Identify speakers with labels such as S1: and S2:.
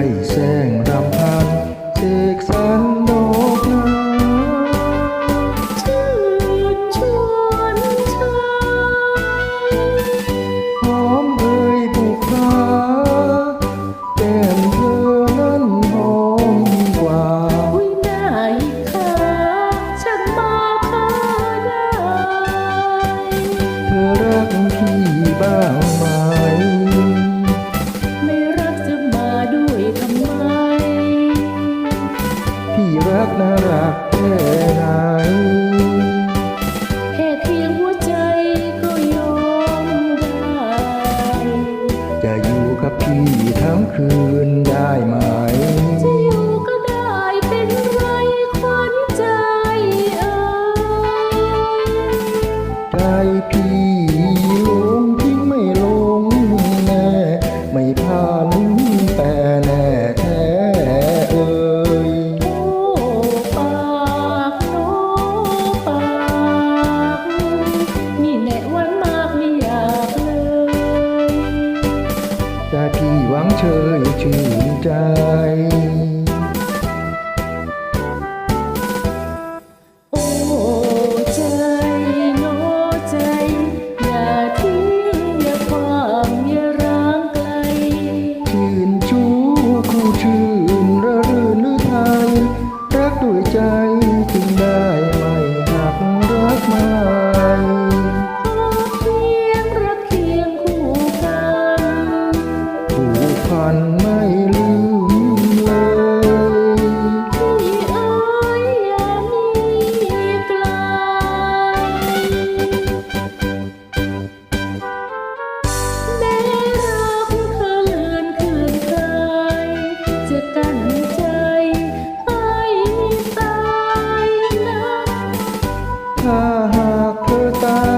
S1: ใด้แสงรำพันเสกสรรดอกนา
S2: ชื่อชวนชาย
S1: หอมเอ่ยบุกราแก้มเธอนั้นหอมยิ่งกว่าอุ
S2: ้ยนายค่ะฉันมาพาได้
S1: เธอรักพี่บ้างไหม พี่รักน่ารักแค่ไหน
S2: แค่เพียงหัวใจก็ยอมได้
S1: จะอยู่กับพี่ทั้งคืน วังเชยชื่นใจ อนไม่ลืมเลย
S2: พี่เอ๋ยยามีไกลแม้รักเคลือนคืนเคจะกันใจให้ตายน
S1: ถ้าหากเธอตาย